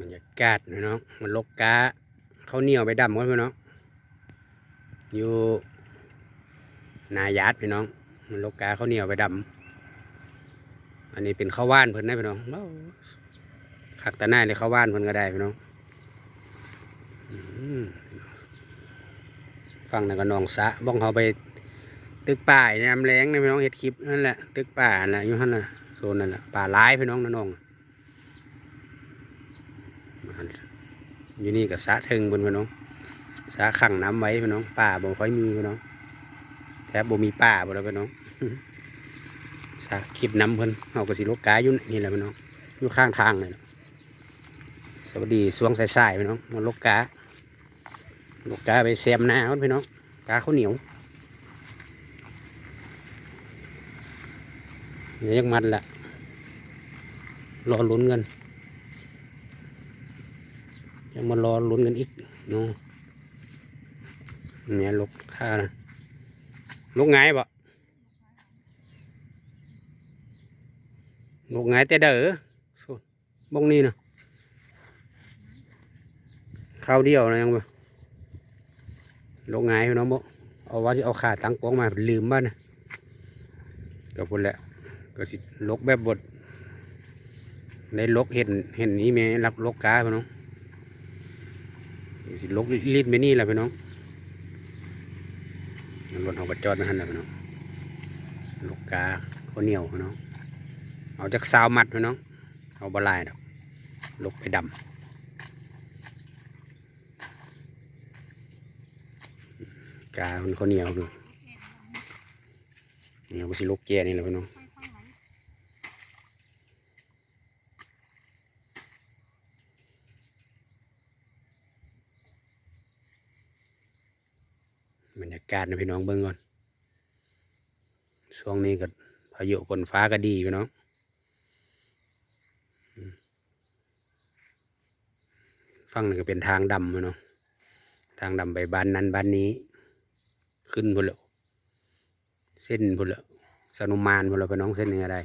บรรยากาศพี่น้องมันลกกาเขาวเหนียวไปดำกันพี่น้องอยู่นายาดพี่น้อง มันลกกาเขาวเหนียวไปดำอันนี้เป็นข้าวว่านเพิ่นนะพี่น้องขักต่หน้าเลยข้าวว่านเพิ่นก็ได้พี่น้องฟังนั่นก็หนองสะบ้องเขาไป ตึกป่ายยามแรงนะพี่น้องเห็ดคลิปนั่นแหละตึกป่านั่นแหละอยู่นั่นน่ะโซนนั่นแหละป่าร้ายพี่น้องนะน้อง อยู่นี่กับสะเทิงบนพี่น้องสะขังน้ำไว้พี่น้องป่าบ่ค่อยมีพี่น้องแทบบ่มีป่าบ่แล้วพี่น้องสะคลิปน้ำเพิ่นเอากระสีลูกกาอยู่นี่แหละพี่น้องอยู่ข้างทางเลยสวัสดีสวงสายๆพี่น้องมาลูกกาลูกกาไปเสียมหน้าพี่น้องกาข้าวเหนียวเดี๋ยยังมัดละรอลุ้นกัน ยังมารอลุ้นกันอีกเนาะเนี่ยลกท่านะลกไงบ่ลกไงแต่เด้อสุดบงนี้นะข้าวเดียวนะยังบ่ลกไงายพี่น้องบ่เอาว่าจะเอาขาตั้งปองมาลืมบ้านนะก็พุ่นแหละก็สิลกแบบบดในลกเห็นเห็นนี้แม่รับลกกาพี่น้อง สิลกรีดไปนี่แหละพี่น้องรถเอากระจอดมาหันแหละพี่น้องลูกกาข้าวเหนียวพี่น้องเอาจากซาวมัดพี่น้องเอาบลายดอกลกไปดำกามันข้าวเหนียวคือเหนียวก็สิลกแก่นี่แหละพี่น้อง บรรยากาศนะพี่น้องเบิ่งก่อน ช่วงนี้ก็พายุฝนฟ้าก็ดีพี่น้องฟังนี่ก็เป็นทางดำพี่น้องทางดำไปบ้านนั้นบ้านนี้ ขึ้นพุ่นล้วเส้นพุ่นล้วสนุมานพุ่นล้วพี่น้องเส้นนี้อะไร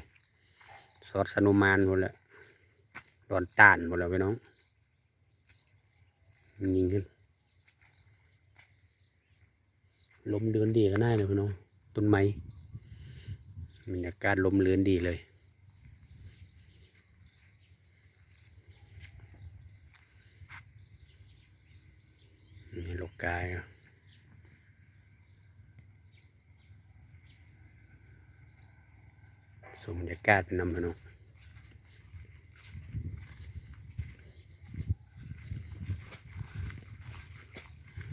ซอสสนุมานพุ่นล้วดอนต้านพุ่นล้วพี่น้องมันยิงขึ้น ลมเรือนดีก็น่าเลยพี่น้องต้นไม้บรรยากาศลมเรือนดีเลย นี่ลูกกายสมบรรยากาศเป็นนำพี่น้อง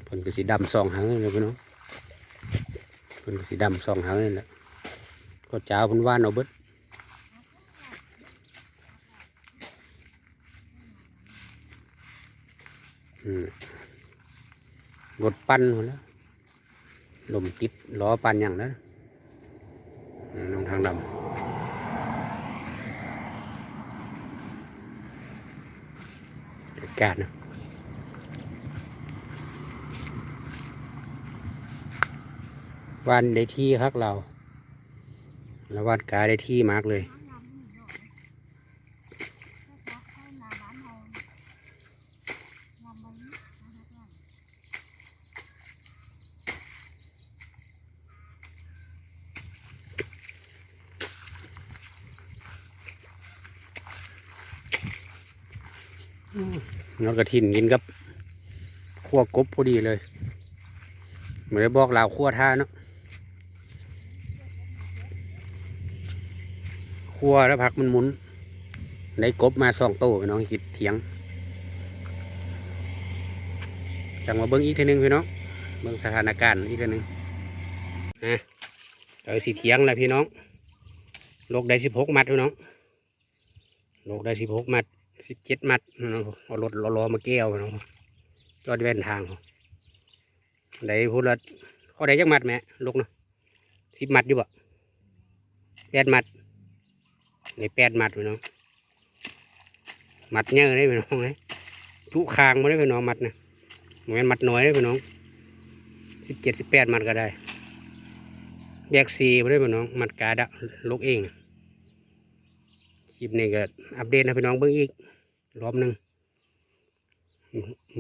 เพิ่นก็สีดำสองหางเลยพี่น้อง เพิ่นสีดำสองหางนี่แหละก็เจ้าพิ่นว่านเอาเบิดอืมรถปั้นหมดแล้วลมติดล้อปั้นอย่างนั้นลงทางดำอากาศนะ วันได้ที่ครับเรา แล้ววัดกาได้ที่มากเลย นอดกระถินกินกับขั้วกบพอดีเลย เหมือนได้บอกลาวขั้วท่าเนาะ ขั้วแล้วผักมันหมุนได้กบมาสองโตพี่น้องคิดเถียง จังมาเบิ้งอีกทีหนึงพี่น้องเบิ้งสถานการณ์อีกทีหนึงอะเราสีเถียงแหละพี่น้องโลกได้สิบหกมัดพี่น้องโลกได้สิบหกมัดสิบเจ็ดมัดเนาะเอารถล้อมาแก้วเนาะจอดแว่นทางได้พูดละเขาได้จักมัดแหม่ลูกเนาะสิบมัดอยู่บ่แปดมัด ในแปดมัดพี่น้องมัดเยอะเลยพี่น้องเลยจุคางมาได้พี่น้องมัดนะเหมือนมัดน้อยได้พี่น้องสิบเจ็ดสิบแปดมัดก็ได้แบกซีมาได้พี่น้อง มัดกาดะลูกเองคลิปนี้ก็อัปเดตนะพี่น้องเบิ่งอีกรอบหนึ่ง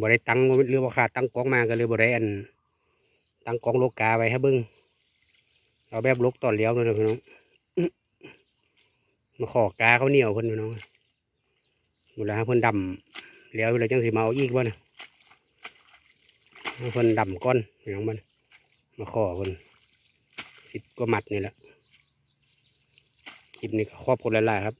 บ่ได้ตั้งหรือว่ขาดตั้งกองมาก็เลยบ่ได้อันตั้งกองโลกาไว้ให้เบิ่งเอาแบบลกต่อเลี้ยวเลยนะพี่น้อง มาขอกาเขาเหนียวเพิ่นพี่น้องเวลาเพิ่นดำเลี้ยวเวลาจังสีมาเอาอีกบ่นะเพิ่นดำก้อนพี่น้องมันมาขอเพิ่นสิบกว่ามัดนี่แหละคลิปนี้ก็ขอบคนหลายๆครับ